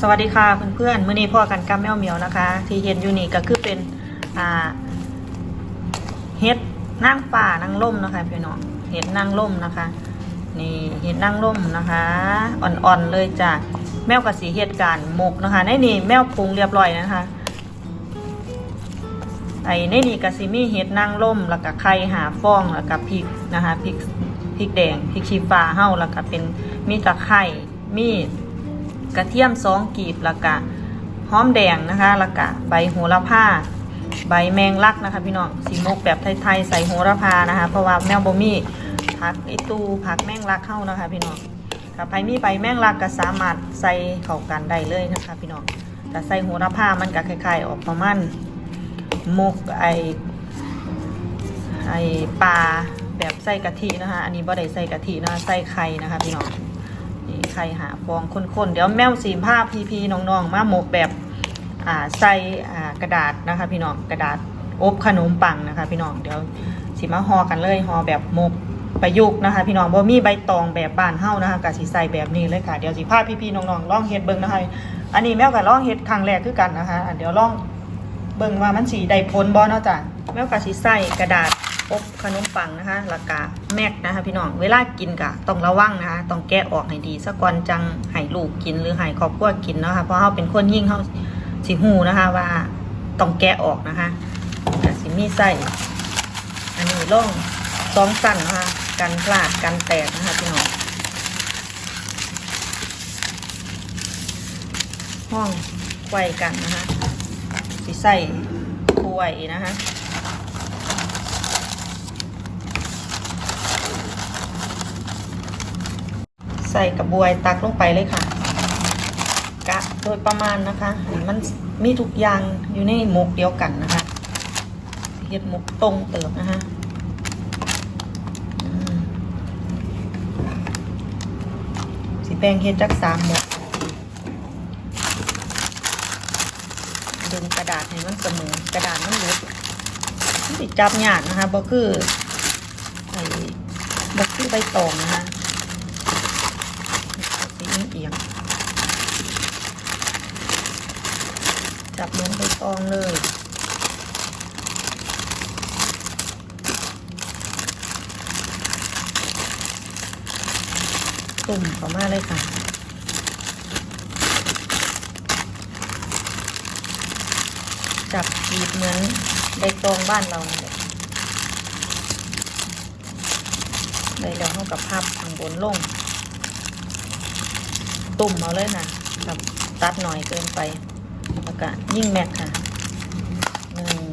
สวัสดีค่ะเพื่อนๆมื้อนี้พ่อกันกับแมวเหมียวนะคะ ที่เห็นอยู่นี่ก็คือเป็นอ่าเห็ดนางป่านางล่มนะคะพี่น้องเห็ดนางล่มนะคะ นี่เห็ดนางล่มนะคะ อ่อนๆเลยจ้ะแมวกับสีเห็ดการหมกนะคะในนี่แมวปรุงเรียบร้อยนะคะไอ้ในนี่ก็สิมีเห็ดนางล่มแล้วก็ไข่หาฟองแล้วก็พริกนะคะพริกพริกแดงพริกชีฟ้าเฮาแล้วก็เป็นมีตะไคร่มี กระเทียมสองกีบล้วก็หอมแดงนะคะล้วก็ใบโหระพาใบแมงลักนะคะพี่น้องสีมกแบบไทยๆใส่โหระพานะคะ เพราะว่าแมวบมีผักไอตูผักแมงลักเข้านะคะ พี่น้องถ้าใครมีใบแมงลักก็สามารถใส่เข้ากันได้เลยนะคะ พี่น้องแต่ใส่โหระพามันก็คล้ายๆออกประมาณมกไอไอปลาแบบใส่กะทินะคะ อันนี้บ่ได้ใส่กะทินะคะใส่ไข่นะคะพี่น้อง ไข่หาฟองข้นๆ เดี๋ยวแมวสีผ้าพีพีน้องๆ มาหมกแบบอ่าใส่อ่ากระดาษนะคะพี่น้องกระดาษอบขนมปังนะคะ พี่น้องเดี๋ยวสิมาห่อกันเลยห่อแบบหมกประยุกต์นะคะ พี่น้องบ่มีใบตองแบบบ้านเฮานะคะกะสิใส่แบบนี้เลยค่ะเดี๋ยวสิพาพี่ๆน้องๆลองเฮ็ดเบิ่งนะคะอันนี้แมวก็ลองเฮ็ดครั้งแรกคือกันนะคะเดี๋ยวลองเบิ่งว่ามันสีได้ผลบ่เนาะจ้ะแม่กะสิใส่กระดาษ อบขนมปังนะคะแล้วก็แม็กนะคะพี่น้อง เวลากินกะต้องระวังนะคะ ต้องแกะออกให้ดีซะก่อนจังให้ลูกกินหรือให้ครอบครัวกินเนาะค่ะ เพราะเฮาเป็นคนยิ่งเฮาสิฮู้นะคะว่าต้องแกะออกนะคะสิมีใส่อันนี้ล่องสองสั้นนะคะกันพลาดกันแตกนะคะพี่น้องห้องไขว้กันนะคะสิใส่ถ้วยนะคะ ใส่กระบวยตักลงไปเลยค่ะ กะโดยประมาณนะคะ มันมีทุกอย่างอยู่ในหมกเดียวกันนะคะเห็ดหมกตรงเติบนะคะสีแป้งเห็ดจักสามหมกดึงกระดาษให้มันเสมอกระดาษมันหลุดจับยากนะคะบ่คือไอ้บ่คือใบตองนะคะ สีเอียง จับเหมือนใบตองเลยตุ่มเข้ามาเลยค่ะ จับจีบเหมือนใบตองบ้านเรานั่นแหละเลยเดี๋ยวเขากับภาพข้างบนลง ตุ่มเอาเลยค่ะกับตัดหน่อยเกินไปแล้วก็ยิ่งแม็กค่ะหนึ่ง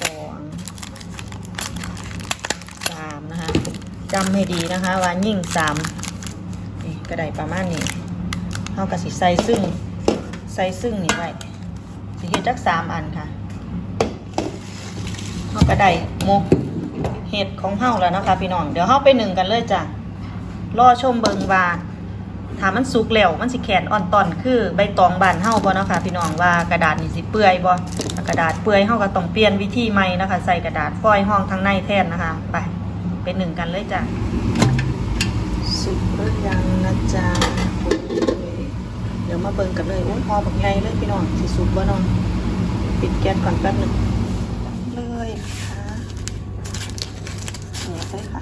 สองสามนะคะจำให้ดีนะคะ ว่ายิ่งสามนี่กระไดประมาณนี้เท่ากับสิใส่ซึ่งใส่ซึ่งนี่ไว้สิเฮ็ดจักสามอันค่ะเฮาก็ได้หมกเห็ดของเฮาแล้วนะคะพี่น้องเดี๋ยวเฮาไปหนึ่งกันเลยจ้ะ รอชมเบิงว่าถ้ามันสุกแล้วมันสิแข็งอ่อนตอนคือใบตองบานเฮาบ่เนาะค่ะพี่น้องว่ากระดาษนี่สิเปื่อยบ่กระดาษเปื่อยเฮาก็ต้องเปลี่ยนวิธีใหม่นะคะใส่กระดาษฟอยห้องทางในแทนนะคะไปเป็นหนึ่งกันเลยจ้ะสุกหรือยังนะจ๊ะเดี๋ยวมาเบิ่งกันเลยโอ้ยพอบักใหญ่เลยพี่น้องสิสุกบ่เน้องปิดแก๊สก่อนแป๊บหนึ่งเลยนะคะเหนียวใส่ค่ะ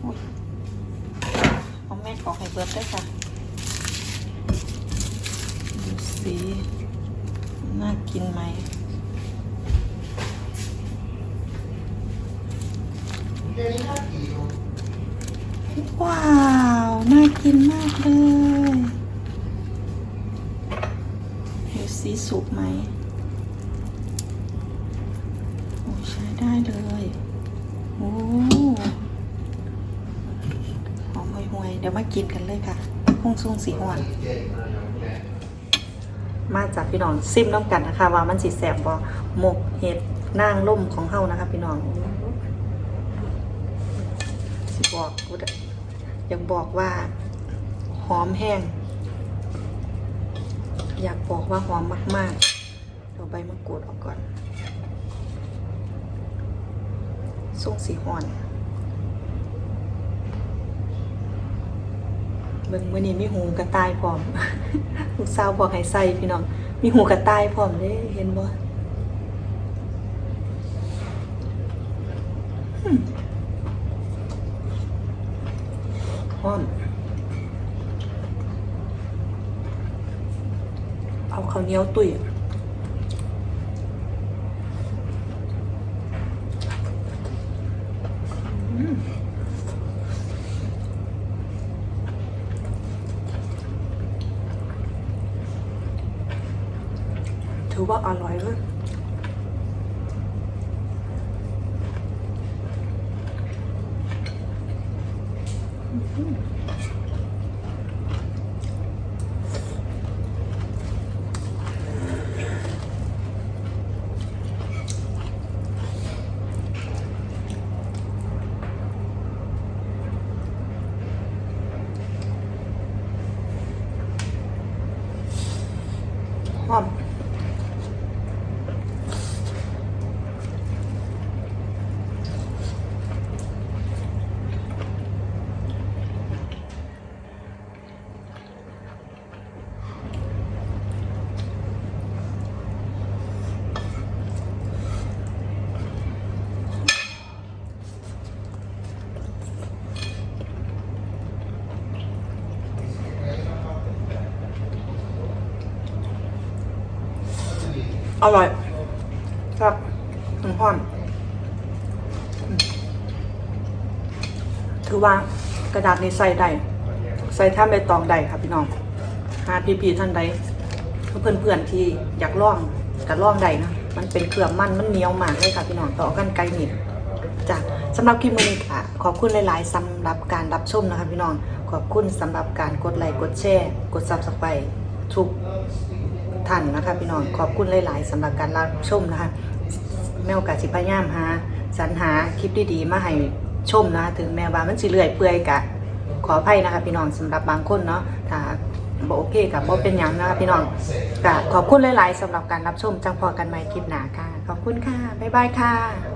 โอ้ยเอา แม่ออกดด้วยค่ะดูสีน่ากินไหมว้าว น่ากินมากเลยดูสีสุกไหมโอ้ใช้ได้เลย โอ้หอมห่วยๆ เดี๋ยวมากินกันเลยค่ะพุ่งซุ่งสีหวานมาจากพี่น้องซิมน้ำกันนะคะ ว่ามันสีแสบบ่หมกเห็ดนางล่มของเฮานะคะ พี่น้องสิบอกอยากบอกว่า หอมแห้ง อยากบอกว่าหอมมากๆเอาใบมะกรูดออกก่อนส่งสีหอน บิ่งมื้อนี้มีหูกระต่ายพร้อม ลูกสาวบอกให้ใส่พี่น้อง มีหูกระต่ายพร้อมเด้เห็นบ่พร้อมเอาข้าวเหนียวตุ๋ย ถือว่าอร่อยเลยหอม อร่อยครับน้ำหอมอืมถือว่ากระดาษนี้ใส่ได้ ใส่ท่าใบตองได้ครับพี่น้องหาพี่ๆท่านใดเพื่อนๆที่อยากล่องก็ล่องได้นะมันเป็นเครื่องมันมันเหนียวมากเลยค่ะพี่น้องต่อกันไกลหนิดจ้ะสำหรับคลิปนี้ค่ะ ขอบคุณหลาย ๆสำหรับการรับชมนะคะพี่น้อง ขอบคุณสำหรับการกดไลค์กดแชร์ กดซับสไครต์ทุก ท่านนะคะพี่น้องขอบคุณหลาย ๆสำหรับการรับชมนะคะแมวกาสิพยายามหาสรรหาคลิปดีๆมาให้ชมนะคะถึงแม้ว่ามันสิเลื่อยเปื่อยกะขออภัยนะคะพี่น้องสำหรับบางคนเนาะถ้าบ่โอเคกับบ่เป็นยังนะคะพี่น้องกะขอบคุณหลาย ๆสำหรับการรับชมจังพอกันใหม่คลิปหนาค่ะ ขอบคุณค่ะ บ๊ายบายค่ะ